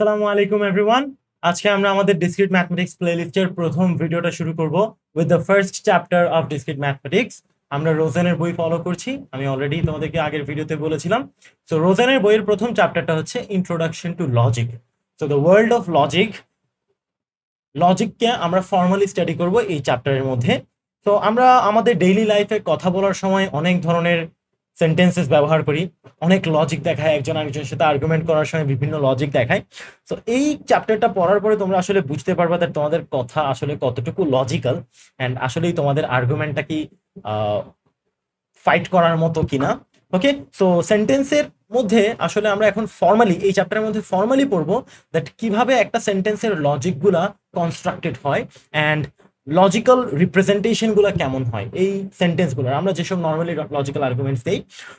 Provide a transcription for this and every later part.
আসসালামু আলাইকুম এভরিওয়ান আজকে আমরা আমাদের ডিসক্রিট ম্যাথমেটিক্স প্লেলিস্টের প্রথম ভিডিওটা শুরু করব with the first chapter of discrete mathematics আমরা রোজেনের বই ফলো করছি। আমি অলরেডি তোমাদেরকে আগের ভিডিওতে বলেছিলাম। সো রোজেনের বইয়ের প্রথম চ্যাপ্টারটা হচ্ছে introduction to logic so the world of logic লজিককে আমরা ফর্মালি স্টাডি করব এই চ্যাপ্টারের মধ্যে। তো আমরা আমাদের ডেইলি লাইফে কথা বলার সময় অনেক ধরনের সেন্টেন্সেস ব্যবহার করি। অনেক লজিক দেখায় একজন আরেকজনের সাথে আর্গুমেন্ট করার সময় বিভিন্ন লজিক দেখায়। তো এই চ্যাপ্টারটা পড়ার পরে তোমরা আসলে বুঝতে পারবে যে তোমাদের কথা আসলে কতটুকু লজিক্যাল অ্যান্ড আসলেই তোমাদের আর্গুমেন্টটা কি ফাইট করার মতো কিনা। ওকে সো সেন্টেন্সের মধ্যে আসলে আমরা এখন ফর্মালি এই চ্যাপ্টারের মধ্যে ফর্মালি পড়ব দ্যাট কীভাবে একটা সেন্টেন্সের লজিকগুলা কনস্ট্রাক্টেড হয় অ্যান্ড লজিক্যাল রিপ্রেজেন্টেশনগুলা কেমন হয়? এই সেন্টেন্সগুলো আমরা যেসব নর্মালি লজিক্যাল আর্গুমেন্টস দেই।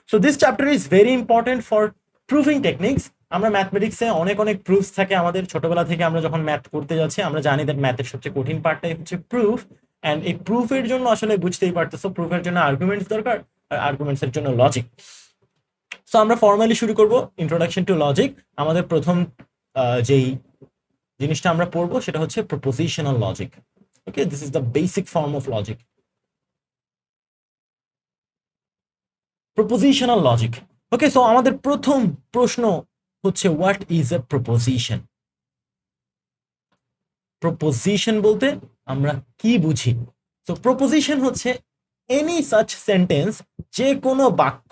So this chapter is very important for proving techniques আমরা ম্যাথমেটিক্সে অনেক অনেক প্রুফস থাকে আমাদের। ছোটবেলা থেকে আমরা যখন ম্যাথ করতে যাচ্ছি, আমরা জানি দ্যাট ম্যাথের সবচেয়ে কঠিন পার্টটাই হচ্ছে প্রুফ অ্যান্ড এই প্রুফের জন্য আসলে বুঝতেই পারতেছো প্রুফের জন্য আর্গুমেন্টস দরকার, আর আর্গুমেন্টস এর জন্য লজিক সো আমরা ফর্মালি শুরু করব ইন্ট্রোডাকশন টু লজিক আমাদের প্রথম যেই জিনিসটা আমরা পড়ব, সেটা হচ্ছে propositional logic okay this is the basic form of logic propositional logic okay so আমাদের প্রথম প্রশ্ন হচ্ছে what is a proposition proposition বলতে আমরা কি বুঝি? তো প্রপোজিশন হচ্ছে এনি সাচ সেন্টেন্স যে কোনো বাক্য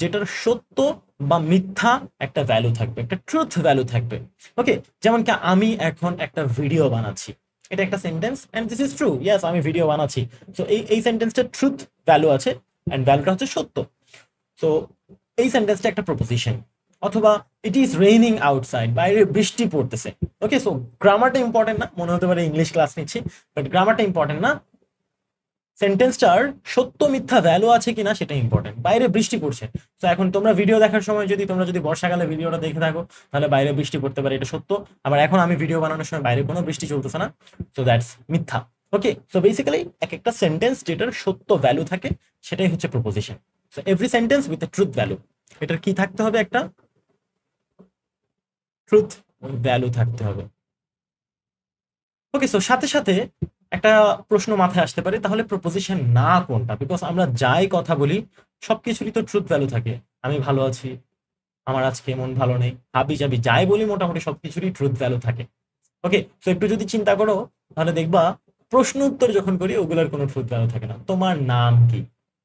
যেটার সত্য বা মিথ্যা একটা ভ্যালু থাকবে, একটা ট্রুথ ভ্যালু থাকবে। ওকে যেমন কি আমি এখন একটা ভিডিও বানাচ্ছি। এটা একটা sentence and this is true yes আমি ভিডিও বানাচ্ছি। সো এই এই সেন্টেন্সটা ট্রুথ ভ্যালু আছে এন্ড ভ্যালুটা হচ্ছে সত্য। সো এই সেন্টেন্সটা একটা প্রপোজিশন অথবা ইট ইজ রেইনিং আউটসাইড বাইরে বৃষ্টি পড়তেছে। ওকে সো গ্রামারটা ইম্পর্টেন্ট না, মনে হতে পারে ইংলিশ ক্লাস নিচ্ছি বাট গ্রামারটা ইম্পর্টেন্ট না। সেন্টেন্সটার সত্য মিথ্যা ভ্যালু আছে কিনা সেটা ইম্পর্টেন্ট বাইরে বৃষ্টি পড়ছে। তো এখন তোমরা ভিডিও দেখার সময় যদি, তোমরা যদি বর্ষাকালে ভিডিওটা দেখে থাকো, তাহলে বাইরে বৃষ্টি পড়তে পারে, এটা সত্য। আবার এখন আমি ভিডিও বানানোর সময় বাইরে কোনো বৃষ্টি চলতেছে না। সো দ্যাটস মিথ্যা। ওকে সো বেসিক্যালি এক একটা সেন্টেন্স যেটার সত্য ভ্যালু থাকে, সেটাই হচ্ছে proposition so every sentence with a truth value এটার কি থাকতে হবে একটা? ট্রুথ ভ্যালু থাকতে হবে। ওকে সো সাথে সাথে একটা প্রশ্ন মাথায় আসতে পারে তাহলে প্রপোজিশন না কোনটা? বিকজ আমরা যাই কথা বলি সবকিছুরই তো ট্রুথ ভ্যালু থাকে। আমি ভালো আছি আমার আজকে মন ভালো নেই হাবি যাবি যাই বলি মোটামুটি সবকিছুরই ট্রুথ ভ্যালু থাকে। ওকে তো একটু যদি চিন্তা করো তাহলে দেখবা প্রশ্ন উত্তর যখন করি ওগুলোর কোনো ট্রুথ ভ্যালু থাকে না। তোমার নাম কি?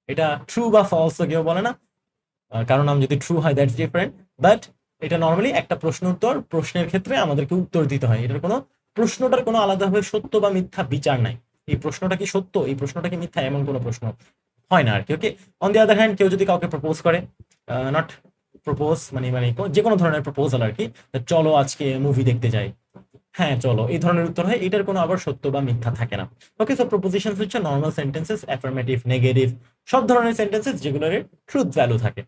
এটা ট্রু বা ফলস তো কেউ বলে না। আহ, কারও নাম যদি ট্রু হয় দ্যাটস ডিফারেন্ট বাট এটা নর্মালি একটা প্রশ্ন উত্তর প্রশ্নের ক্ষেত্রে আমাদেরকে উত্তর দিতে হয়। এটার কোনো প্রশ্নটার কোনো আলাদাভাবে সত্য বা মিথ্যা বিচার নাই। এই প্রশ্নটা কি সত্য? এই প্রশ্নটা কি মিথ্যা? এমন কোনো প্রশ্ন হয় না আর কি okay on the other hand কেউ যদি কাউকে প্রপোজ করে নট প্রপোজ মানে মানে যে কোনো ধরনের প্রপোজাল আর কি চলো আজকে মুভি দেখতে যাই। হ্যাঁ চলো, এই ধরনের উত্তর হয়, এটার কোনো আবার সত্য বা মিথ্যা থাকে না। ওকে সো প্রপোজিশন হচ্ছে নর্মাল সেন্টেন্সেস অ্যাফার্মেটিভ নেগেটিভ সব ধরনের সেন্টেন্সেস যেগুলোর ট্রুথ ভ্যালু থাকে।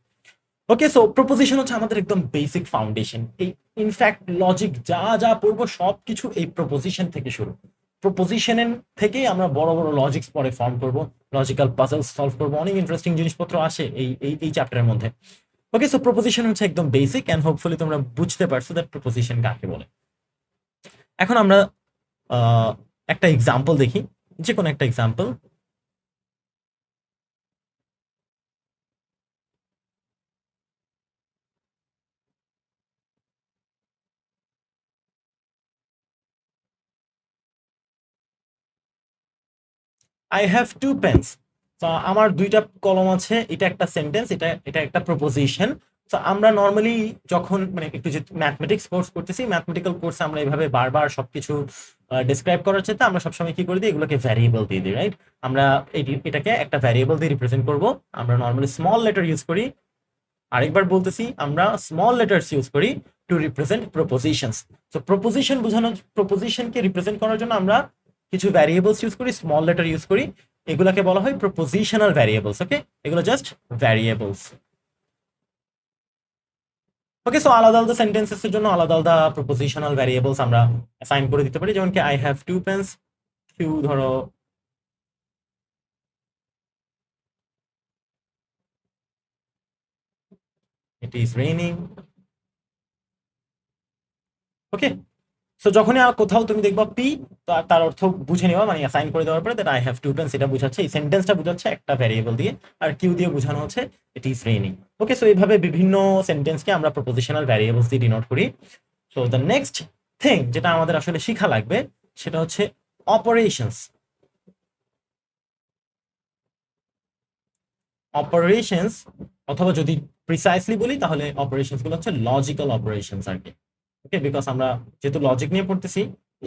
ওকে সো প্রপোজিশন হচ্ছে আমাদের একদম বেসিক ফাউন্ডেশন এই ইনফ্যাক্ট লজিক যা যা পড়ব সব কিছু এই প্রপোজিশন থেকে শুরু। প্রপোজিশনের থেকেই আমরা বড় বড় লজিক্স পরে ফর্ম করব লজিক্যাল পাজলস সলভ করব, অনেক ইন্টারেস্টিং জিনিসপত্র আসে এই এই এই চ্যাপ্টারের মধ্যে। ওকে সো প্রপোজিশন হচ্ছে একদম বেসিক অ্যান্ড হোপফুলি তোমরা বুঝতে পারছ দ্যাট প্রপোজিশন কাকে বলে। এখন আমরা একটা এক্সাম্পল দেখি যে কোনো একটা example I have two pens তো আমার দুইটা কলম আছে, এটা একটা সেন্টেন্স এটা এটা একটা প্রপোজিশন তো আমরা নর্মালি যখন মানে একটু যে ম্যাথমেটিক্স কোর্স করতেছি ম্যাথমেটিক্যাল কোর্সে আমরা এইভাবে বারবার সবকিছু ডিসক্রাইব করার চেয়ে আমরা সবসময় কি করে দিই? এগুলোকে ভ্যারিয়েবল দিয়ে দিই রাইট আমরা এটি- এটাকে একটা ভ্যারিয়েবল দিয়ে রিপ্রেজেন্ট করব। আমরা নর্মালি স্মল লেটার ইউজ করি। আরেকবার বলতেছি, আমরা স্মল লেটার্স ইউজ করি টু রিপ্রেজেন্ট প্রপোজিশনস তো প্রপোজিশন বোঝানোর প্রপোজিশনকে রিপ্রেজেন্ট করার জন্য আমরা কিছু ভ্যারিয়েবলস ইউজ করি স্মল লেটার ইউজ করি, এগুলাকে বলা হয় প্রপোজিশনাল ভ্যারিয়েবলস ওকে এগুলো জাস্ট ভ্যারিয়েবলস ওকে সো আলাদা আলাদা সেন্টেন্সেস এর জন্য আলাদা আলাদা প্রপোজিশনাল ভ্যারিয়েবলস আমরা অ্যাসাইন করে দিতে পারি, যেমন কি I have two pens too ধরো it is raining okay so যখনই আর কোথাও তুমি দেখবা পি তার অর্থ বুঝে নেওয়া মানে অ্যাসাইন করে দেওয়ার পরে that I have two pens এটা বোঝাচ্ছে। এই সেন্টেন্সটা বোঝাচ্ছে একটা ভ্যারিয়েবল দিয়ে, আর কিউ দিয়ে বোঝানো হচ্ছে it is raining okay so এইভাবে বিভিন্ন সেন্টেন্সকে আমরা প্রপোজিশনাল ভ্যারিয়েবলস দিয়ে ডিনোট করি। সো দ্য নেক্সট থিং যেটা আমাদের আসলে শিখা লাগবে, সেটা হচ্ছে অপারেশনস অপারেশনস অথবা যদি প্রিসাইসলি বলি, তাহলে অপারেশনসগুলো হচ্ছে লজিক্যাল অপারেশনস আর কি। বিকজ আমরা যেহেতু লজিক নিয়ে পড়তেছি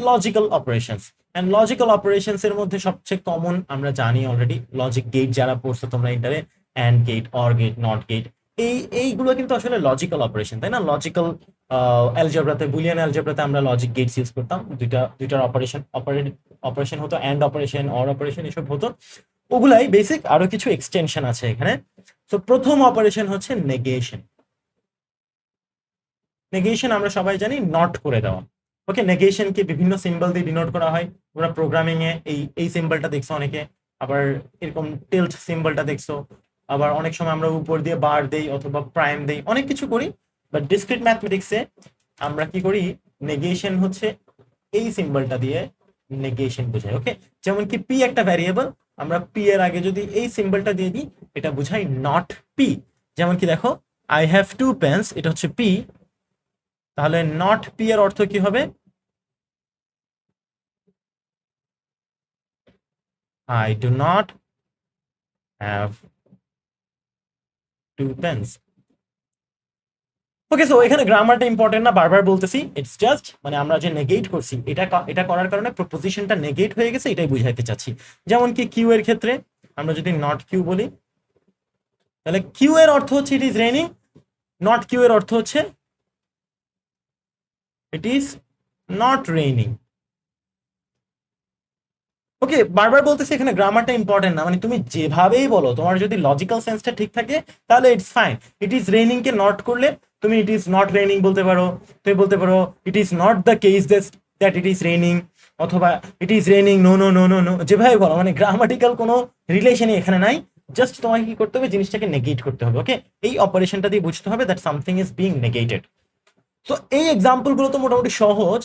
logical operations and logical operations এর মধ্যে সবচেয়ে কমন আমরা জানি অলরেডি লজিক গেট যারা পড়ছো তোমরা ইন্টারে and gate or gate not gate এই, এইগুলো কিন্তু আসলে লজিক্যাল অপারেশন তাই না? লজিক্যাল অ্যালজেব্রাতে বুলিয়ান অ্যালজেব্রাতে আমরা লজিক গেটস ইউজ করতাম। দুইটা, দুইটার অপারেশন অপারেট অপারেশন হতো অ্যান্ড অপারেশন অর অপারেশন এসব হতো। ওগুলাই বেসিক আরও কিছু এক্সটেনশন আছে এখানে। তো প্রথম অপারেশন হচ্ছে নেগেশন নেগেশন আমরা সবাই জানি নট করে দেওয়া। ওকে নেগেশনকে বিভিন্ন সিম্বল দিয়ে ডিনোট করা হয়। তোমরা প্রোগ্রামিং এ এই এই সিম্বলটা দেখছ অনেকে। আবার এরকম টিল্ট সিম্বলটা দেখছ। আবার অনেক সময় আমরা উপর দিয়ে বার দেই অথবা প্রাইম দেই। অনেক কিছু করি বাট ডিসক্রিট ম্যাথমেটিক্সে আমরা কি করি? নেগেশন হচ্ছে এই সিম্বলটা দিয়ে নেগেশন বোঝাই ওকে যেমন কি পি একটা ভ্যারিয়েবল আমরা পি এর আগে যদি এই সিম্বলটা দিয়ে দিই, এটা বোঝাই নট পি যেমন কি দেখো আই হ্যাভ টু পেন্স এটা হচ্ছে পি তাহলে নট পি এর অর্থ কি হবে? I do not have two pens okay so এখানে গ্রামারটা ইম্পর্টেন্ট না, বারবার বলতেছি ইটস জাস্ট মানে আমরা যে নেগেট করছি, এটা এটা করার কারণে প্রপোজিশনটা নেগেট হয়ে গেছে, এটাই বুঝাইতে চাচ্ছি। যেমন কি কিউ এর ক্ষেত্রে, আমরা যদি নট কিউ বলি, তাহলে কিউ এর অর্থ হচ্ছে it is raining not Q এর অর্থ হচ্ছে it is not raining okay বারবার বলতেছি এখানে গ্রামারটা ইম্পর্টেন্ট না। মানে তুমি যেভাবেই বলো, তোমার যদি লজিক্যাল সেন্সটা ঠিক থাকে, তাহলে it's fine it is raining K not করলে, তুমি ইট ইজ নট রেইনিং বলতে পারো। তুমি বলতে পারো it is not the case that it is raining অথবা it is raining no no no no no যেভাবে বলো। মানে গ্রামাটিক্যাল কোনো রিলেশনই এখানে নাই। জাস্ট তোমাকে কি করতে হবে? জিনিসটাকে নেগেট করতে হবে ওকে এই অপারেশনটা দিয়ে বুঝতে হবে that something is being negated তো এই এক্সাম্পলগুলো তো মোটামুটি সহজ।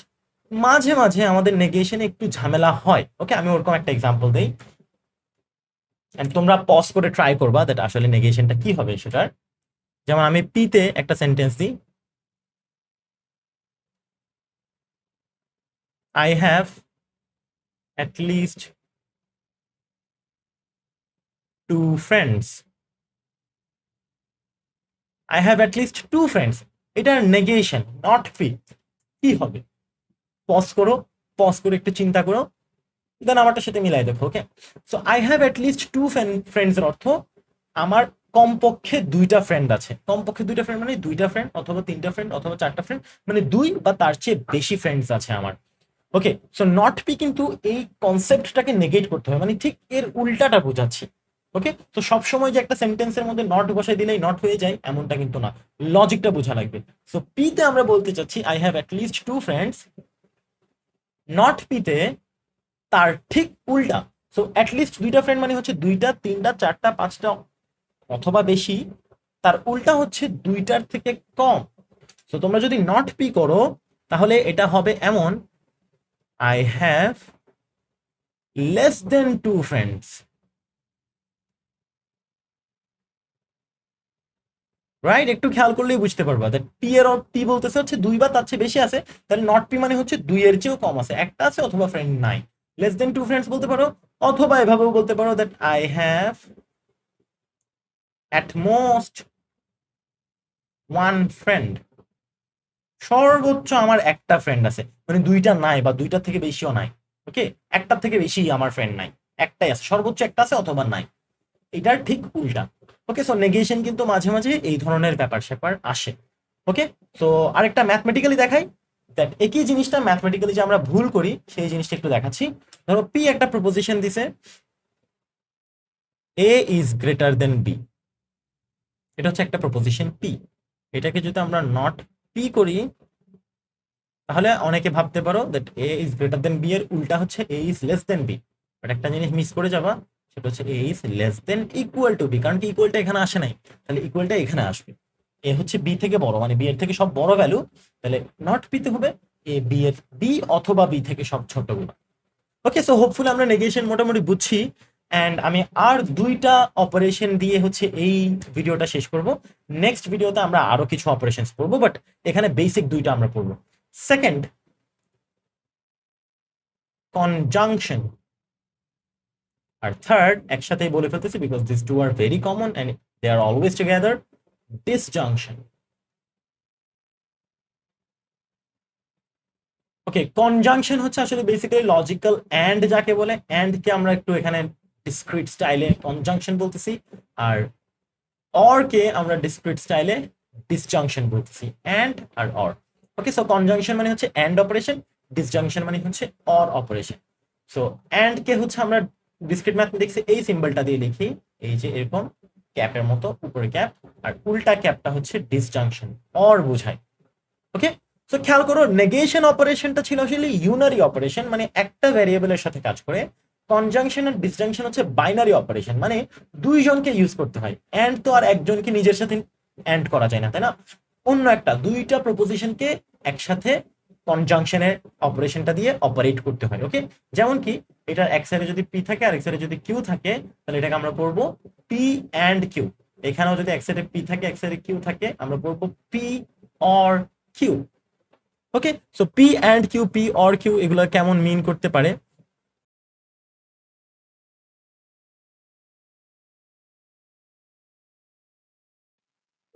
মাঝে মাঝে আমাদের নেগেশনে একটু ঝামেলা হয়। ওকে আমি ওরকম একটা এক্সাম্পল দেই। And তোমরা পজ করে ট্রাই করবা দ্যাট আসলে নেগেশনটা কি হবে সেটার। যেমন আমি পিতে একটা সেন্টেন্স দিই। I have least two friends I have at least two friends এটার নেগেশন নট পি কি হবে? পজ করো পজ করে একটু চিন্তা করো দেন আমারটার সাথে মিলাই দেখো okay so I have least two friends এর অর্থ, আমার কমপক্ষে দুইটা ফ্রেন্ড আছে। কমপক্ষে দুইটা ফ্রেন্ড মানে দুইটা ফ্রেন্ড অথবা তিনটা ফ্রেন্ড অথবা চারটা ফ্রেন্ড মানে দুই বা তার চেয়ে বেশি ফ্রেন্ডস আছে আমার। ওকে সো নট পি কিন্তু এই কনসেপ্টটাকে নেগেট করতে হবে মানে ঠিক এর উল্টাটা বোঝাচ্ছি। ওকে তো সবসময় যে একটা সেন্টেন্সের মধ্যে নট বসাই দিলেই নট হয়ে যায়, এমনটা কিন্তু না। লজিকটা বোঝা লাগবে। সো পিতে আমরা বলতে চাচ্ছি I have at least two friends not পিতে তার ঠিক উল্টা। সো লিস্ট দুইটা ফ্রেন্ড মানে হচ্ছে দুইটা, তিনটা, চারটা, পাঁচটা অথবা বেশি। তার উল্টা হচ্ছে দুইটার থেকে কম। তো তোমরা যদি নট পি করো, তাহলে এটা হবে এমন I have less than two friends right একটু খেয়াল করলেই বুঝতে পারবা দ্যাট পি এর টি বলতেছে হচ্ছে দুই বা তার চেয়ে বেশি আছে, তাহলে নট পি মানে হচ্ছে দুই এর চেয়েও কম আছে। একটা আছে অথবা ফ্রেন্ড নাই। লেস দেন টু ফ্রেন্ডস বলতে পারো, অথবা এভাবেও বলতে পারো that I have at most one friend সর্বোচ্চ আমার একটা ফ্রেন্ড আছে। মানে দুইটা নাই বা দুইটার থেকে বেশিও নাই। ওকে একটার থেকে বেশি আমার ফ্রেন্ড নাই। একটাই আছে। সর্বোচ্চ একটা আছে অথবা নাই। এটার ঠিক উল্টা। ওকে সো নেগেশন কিন্তু মাঝে মাঝে এই ধরনের ব্যাপার স্যাপার আসে। ওকে তো আরেকটা ম্যাথমেটিক্যালি দেখাই। দ্যাট একই জিনিসটা ম্যাথমেটিক্যালি যে আমরা ভুল করি, সেই জিনিসটা একটু দেখাচ্ছি। ধরো পি একটা প্রপোজিশন দিছে। A is greater than B এটা হচ্ছে একটা প্রপোজিশন পি এটাকে যদি আমরা নট পি করি, তাহলে অনেকে ভাবতে পারো that A is greater than B এর উল্টা হচ্ছে A is less than B but একটা জিনিস মিস করে যাবা। সেটা হচ্ছে A is less than equal to B কারণ কি ইকুয়ালটা এখানে আসে নাই। তাহলে ইকুয়ালটা এখানে আসবে। এ হচ্ছে বি থেকে বড় মানে বি এর থেকে সব বড় ভ্যালু তাহলে নট পিতে হবে এ বি এর বি অথবা বি থেকে সব ছোটগুলো ওকে সো হোপফুলি আমরা নেগেশন মোটামুটি বুঝছি অ্যান্ড আমি আর দুইটা অপারেশন দিয়ে হচ্ছে এই ভিডিওটা শেষ করব। নেক্সট ভিডিওতে আমরা আরও কিছু অপারেশন পড়ব বাট এখানে বেসিক দুইটা আমরা পড়ব। সেকেন্ড কনজাংশন আর থার্ড একসাথেই বলে ফেলতেছি because this two are very common and they are always together disjunction okay conjunction হচ্ছে আসলে বেসিক্যালি লজিক্যাল অ্যান্ড যাকে বলে অ্যান্ড কে আমরা একটু এখানে ডিসক্রিট স্টাইলে কনজাংশন বলতেছি, আর অর কে আমরা ডিসক্রিট স্টাইলে ডিসজাংশন বলতেছি অ্যান্ড আর অর ওকে সো কনজাংশন মানে হচ্ছে অ্যান্ড অপারেশন ডিসজাংশন মানে হচ্ছে অর অপারেশন সো অ্যান্ড কে হচ্ছে আমরা ডিসক্রিট ম্যাথমেটিক্সে এই সিম্বলটা দিয়ে লিখি। এই যে এরকম ক্যাপের মতো উপরে ক্যাপ আর উল্টা ক্যাপটা হচ্ছে ডিসজাংশন অর বোঝায়। ওকে তো খেয়াল করো নেগেশন অপারেশনটা ছিল আসলে ইউনারি অপারেশন মানে একটা ভ্যারিয়েবলের সাথে কাজ করে। কনজাংশন আর ডিসজাংশন হচ্ছে বাইনারি অপারেশন মানে দুইজনকে ইউজ করতে হয়। অ্যান্ড তো আর একজনকে নিজের সাথে অ্যান্ড করা যায় না, তাই না? অন্য একটা, দুইটা প্রপোজিশনকে একসাথে কনজাংশনের অপারেশনটা দিয়ে অপারেট করতে হয় ওকে যেমন কি, এটার এক সাইডে যদি পি থাকে আর এক সাইডে যদি কিউ থাকে, তাহলে এটাকে আমরা পড়ব পি অ্যান্ড কিউ এখানেও যদি এক সাইডে পি থাকে, এক সাইডে কিউ থাকে, আমরা পড়ব P or Q okay so P and Q P or Q এগুলো কেমন মিন করতে পারে?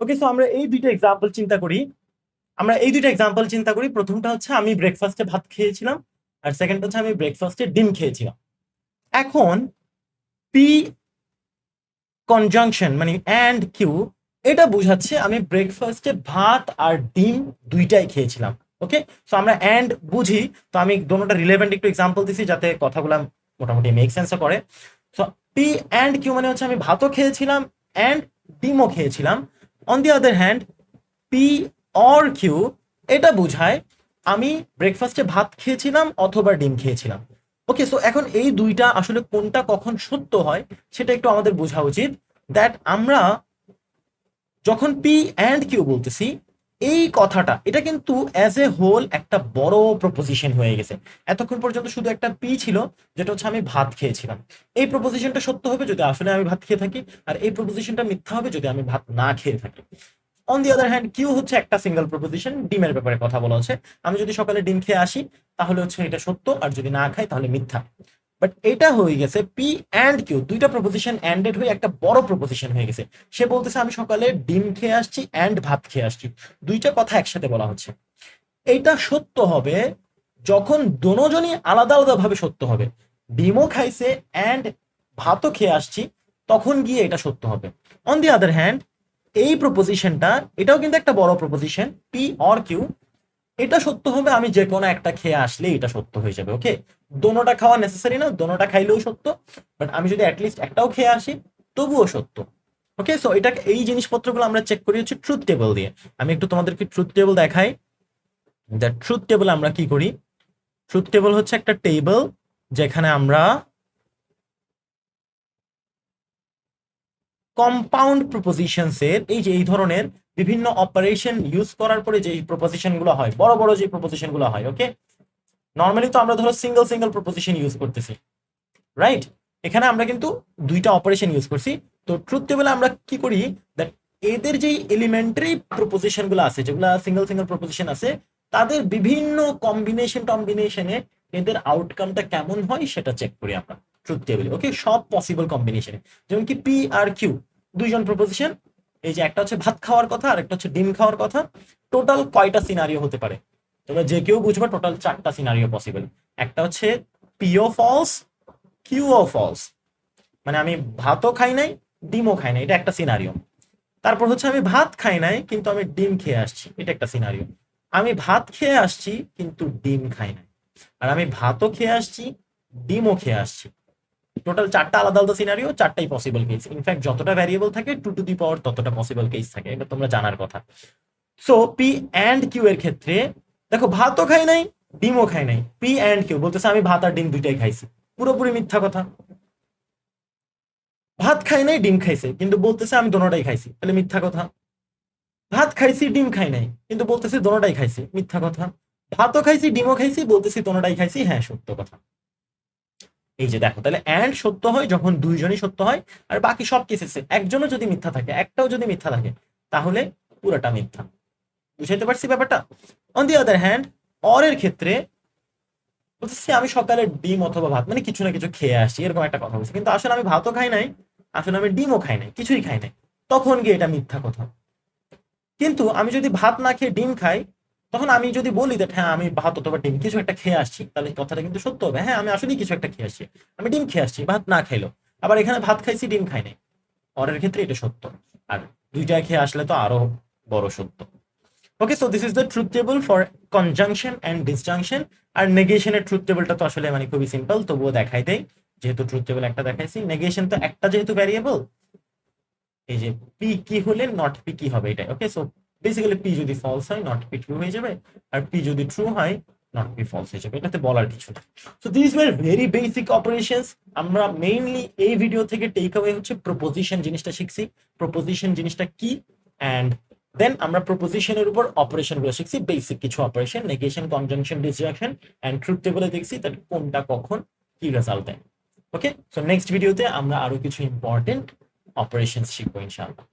ওকে সো আমরা এই দুইটা এক্সাম্পল চিন্তা করি। আমরা এই দুইটা এক্সাম্পল চিন্তা করি। প্রথমটা হচ্ছে আমি ব্রেকফাস্টে ভাত খেয়েছিলাম, আর সেকেন্ডটা হচ্ছে আমি ব্রেকফাস্টে ডিম খেয়েছিলাম। এখন পি কনজাংশন মানে অ্যান্ড কিউ এটা বোঝাচ্ছে আমি ব্রেকফাস্টে ভাত আর ডিম দুইটাই খেয়েছিলাম ওকে সো আমরা অ্যান্ড বুঝি, তো আমি দোনোটা রিলেভেন্ট একটু এক্সাম্পল দিছি যাতে কথাগুলো মোটামুটি মেক সেন্সও করে। সো পি অ্যান্ড কিউ মানে হচ্ছে আমি ভাতও খেয়েছিলাম অ্যান্ড ডিমও খেয়েছিলাম। On the other hand P or Q এটা বোঝায় আমি ব্রেকফাস্টে ভাত খেয়েছিলাম অথবা ডিম খেয়েছিলাম। ওকে সো এখন এই দুইটা আসলে কোনটা কখন সত্য হয় সেটা একটু আমাদের বোঝা উচিত দ্যাট আমরা যখন পি অ্যান্ড কিউ বলতেছি, এই কথাটা, এটা কিন্তু অ্যাজ এ হোল একটা বড় প্রপোজিশন হয়ে গেছে। এতক্ষণ পর্যন্ত শুধু একটা পি ছিল, যেটা হচ্ছে আমি ভাত খেয়েছিলাম। এই প্রপোজিশনটা সত্য হবে যদি আসলে আমি ভাত খেয়ে থাকি, আর এই প্রপোজিশনটা মিথ্যা হবে যদি আমি ভাত না খেয়ে থাকি। On the other hand Q হচ্ছে একটা সিঙ্গেল প্রপোজিশন ডিমের ব্যাপারে কথা বলা হচ্ছে। আমি যদি সকালে ডিম খেয়ে আসি, তাহলে হচ্ছে এটা সত্য, আর যদি না খাই, তাহলে মিথ্যা। বাট এটা হয়ে গেছে পি অ্যান্ড কিউ দুইটা প্রপোজিশন অ্যান্ডেড হয়ে একটা বড় প্রপোজিশন হয়ে গেছে। সে বলতেছে, আমি সকালে ডিম খেয়ে আসছি অ্যান্ড ভাত খেয়ে আসছি। দুইটা কথা একসাথে বলা হচ্ছে। এইটা সত্য হবে যখন দোনোজনই আলাদা আলাদা ভাবে সত্য হবে। ডিমও খাইছে অ্যান্ড ভাতও খেয়ে আসছি, তখন গিয়ে এটা সত্য হবে। অন দি আদার হ্যান্ড এই প্রপোজিশনটা এটাও কিন্তু একটা বড় প্রপোজিশন পি অর কিউ এটা সত্য হবে, আমি যে কোনো একটা খেয়ে আসলে এটা সত্য হয়ে যাবে ওকে দোনোটা খাওয়া নেসেসারি না, দোনোটা খাইলেও সত্য বাট আমি যদি অ্যাটলিস্ট একটাও খেয়ে আসি, তবুও সত্য ওকে সো এটা এই জিনিসপত্রগুলো আমরা চেক করি হচ্ছে ট্রুথ টেবল দিয়ে। আমি একটু তোমাদেরকে ট্রুথ টেবল দেখাই। দ্য ট্রুথ টেবল আমরা কি করি? ট্রুথ টেবল হচ্ছে একটা টেবল যেখানে আমরা কম্পাউন্ড প্রপোজিশনস এর, এই যে এই ধরনের বিভিন্ন অপারেশন ইউজ করার পরে যে প্রপোজিশনগুলো হয়, বড় বড় যে প্রপোজিশনগুলো হয় ওকে নর্মালি তো আমরা ধরো সিঙ্গেল সিঙ্গেল প্রপোজিশন ইউজ করতেছি রাইট এখানে আমরা কিন্তু দুইটা অপারেশন ইউজ করছি। তো ট্রুথ টেবিলে আমরা কি করি? দ্যাট এদের যে এলিমেন্টারি প্রপোজিশনগুলো আছে, যেগুলো সিঙ্গেল সিঙ্গেল প্রপোজিশন আছে, তাদের বিভিন্ন কম্বিনেশন টম্বিনেশনে এদের আউটকামটা কেমন হয় সেটা চেক করি আমরা। ট্রুথ টেবিলে ওকে সব পসিবল কম্বিনেশনে যেমন কি পি আর কিউ দুইজন প্রপোজিশন এই যে একটা হচ্ছে ভাত খাওয়ার কথা, আর একটা হচ্ছে ডিম খাওয়ার কথা। টোটাল কয়টা সিনারিও হতে পারে? তোমরা যে কেউ বুঝবে টোটাল চারটা সিনারিও পসিবল একটা হচ্ছে পিও ফলস কিউও ফলস মানে আমি ভাতও খাই নাই, ডিমও খাই নাই, এটা একটা সিনারিও তারপর হচ্ছে আমি ভাত খাই নাই, কিন্তু আমি ডিম খেয়ে আসছি, এটা একটা সিনারিও আমি ভাত খেয়ে আসছি, কিন্তু ডিম খাই নাই। আর আমি ভাতও খেয়ে আসছি, ডিমও খেয়ে আসছি। টোটাল চারটা আলাদা আলাদা সিনারিও চারটাই পসিবল কেস ইনফ্যাক্ট যতটা ভ্যারিয়েবল থাকে টু টু দি পাওয়ার ততটা পসিবল কেস থাকে। এটা তোমরা জানার কথা। সো পি অ্যান্ড কিউ এর ক্ষেত্রে, দেখো, ভাতও খাই নাই, ডিমও খাই নাই। পি অ্যান্ড কিউ বলতেছে আমি ভাত আর ডিম দুইটাই খাইছি। পুরোপুরি মিথ্যা কথা। ভাত খাই নাই, ডিম খাইছে। কিন্তু বলতেছে আমি দোনোটাই খাইছি। তাহলে মিথ্যা কথা। ভাত খাইছি, ডিম খাই নাই। কিন্তু বলতেছে দোনোটাই খাইছি। মিথ্যা কথা। ভাতও খাইছি, ডিমও খাইছি, বলতেছি দোনোটাই খাইছি। হ্যাঁ সত্য কথা। এই যে দেখো, তাহলে অ্যান্ড সত্য হয় যখন দুইজনই সত্য হয়, আর বাকি সব কেসেসে একজনও যদি মিথ্যা থাকে, একটাও যদি মিথ্যা থাকে, তাহলে পুরোটা মিথ্যা। বুঝাইতে পারছি ব্যাপারটা? অন দি আদার হ্যান্ড অরের ক্ষেত্রে আমি সকালে ডিম অথবা ভাত মানে কিছু না কিছু খেয়ে আসি, এরকম একটা কথা বলছি। কিন্তু আসলে আমি ভাতও খাই নাই, আসলে আমি ডিমও খাই নাই, কিছুই খাই নাই। তখন গিয়ে এটা মিথ্যা কথা। কিন্তু আমি যদি ভাত না খেয়ে ডিম খাই তখন আমি যদি বলি যে হ্যাঁ আমি ভাত অথবা ডিম, কিছু একটা খেয়ে আসছি, তাহলে কথাটা কিন্তু সত্য হবে। হ্যাঁ আমি আসলেই কিছু একটা খেয়ে আসছি। আমি ডিম খেয়ে আসছি, ভাত না খাইলো। আবার এখানে ভাত খাইছি, ডিম খাই নাই। অরের ক্ষেত্রে এটা সত্য। আর দুইটায় খেয়ে আসলে তো আরও বড় সত্য। Okay so this is the truth table for conjunction and disjunction আর নেগেশনের ট্রুথ টেবলটা তো আসলে মানে খুবই সিম্পল তবুও দেখাই দেয় যেহেতু ট্রুথ টেবল একটা দেখাইছি নেগেশন তো একটা যেহেতু ভ্যারিয়েবল এই যে পি কি হলে নট পি কি হবে এটাই। ওকে সো বেসিক্যালি পি যদি ফলস হয় নট পি ট্রু হয়ে যাবে, আর পি যদি ট্রু হয় নট পি ফলস হয়ে যাবে। এটাতে বলার কিছু না so this were very basic operations আমরা মেইনলি এই ভিডিও থেকে টেক অ্যাওয়ে হচ্ছে প্রপোজিশন জিনিসটা শিখছি। প্রপোজিশন জিনিসটা কি? অ্যান্ড দেন আমরা প্রপোজিশনের উপর অপারেশনগুলো শিখছি। বেসিক কিছু operation negation conjunction disjunction and truth টেবলে দেখছি তার কোনটা কখন কি রেজাল্ট দেয়। ওকে সো নেক্সট ভিডিওতে আমরা আরও কিছু ইম্পর্টেন্ট অপারেশন শিখব, ইনশাআল্লাহ।